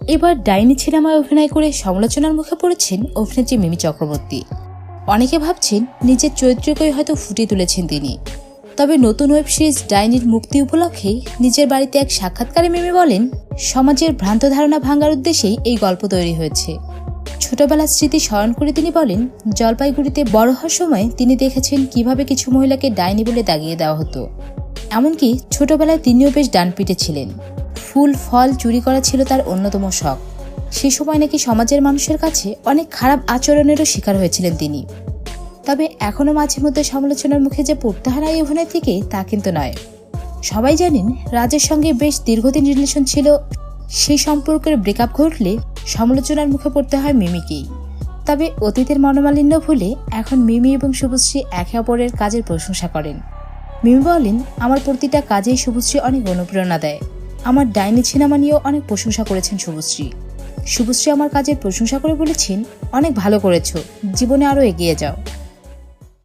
এবার ডাইনি সিনেমায় অভিনয় করে সমালোচনার মুখে পড়েছেন অভিনেত্রী মিমি চক্রবর্তী। অনেকে ভাবছেন নিজের চরিত্রকেই হয়তো ফুটিয়ে তুলেছেন তিনি। তবে নতুন ওয়েব সিরিজ ডাইনির মুক্তি উপলক্ষে নিজের বাড়িতে এক সাক্ষাৎকারে মিমি বলেন, সমাজের ভ্রান্ত ধারণা ভাঙার উদ্দেশ্যেই এই গল্প তৈরি হয়েছে। ছোটবেলার স্মৃতি স্মরণ করে তিনি বলেন, জলপাইগুড়িতে বড় হওয়ার সময় তিনি দেখেছেন কীভাবে কিছু মহিলাকে ডাইনি বলে দাগিয়ে দেওয়া হতো। এমনকি ছোটবেলায় তিনিও বেশ ডানপিটে ছিলেন। ফুল, ফল চুরি করা ছিল তার অন্যতম শখ। সে সময় নাকি সমাজের মানুষের কাছে অনেক খারাপ আচরণেরও শিকার হয়েছিলেন তিনি। তবে এখনও মাঝে মধ্যে সমালোচনার মুখে যে পড়তে হয় এই অভিনেত্রীকে তা কিন্তু নয়। সবাই জানেন, রাজের সঙ্গে বেশ দীর্ঘদিন রিলেশন ছিল। সেই সম্পর্কের ব্রেকআপ ঘটলে সমালোচনার মুখে পড়তে হয় মিমিকেই। তবে অতীতের মনোমালিন্য ভুলে এখন মিমি এবং শুভশ্রী একে অপরের কাজের প্রশংসা করেন। মিমি বলেন, আমার প্রতিটা কাজেই শুভশ্রী অনেক অনুপ্রেরণা দেয়। আমার ডাইনি সিনেমা নিয়েও অনেক প্রশংসা করেছেন শুভশ্রী। শুভশ্রী আমার কাজের প্রশংসা করে বলেছেন, অনেক ভালো করেছ, জীবনে আরও এগিয়ে যাও।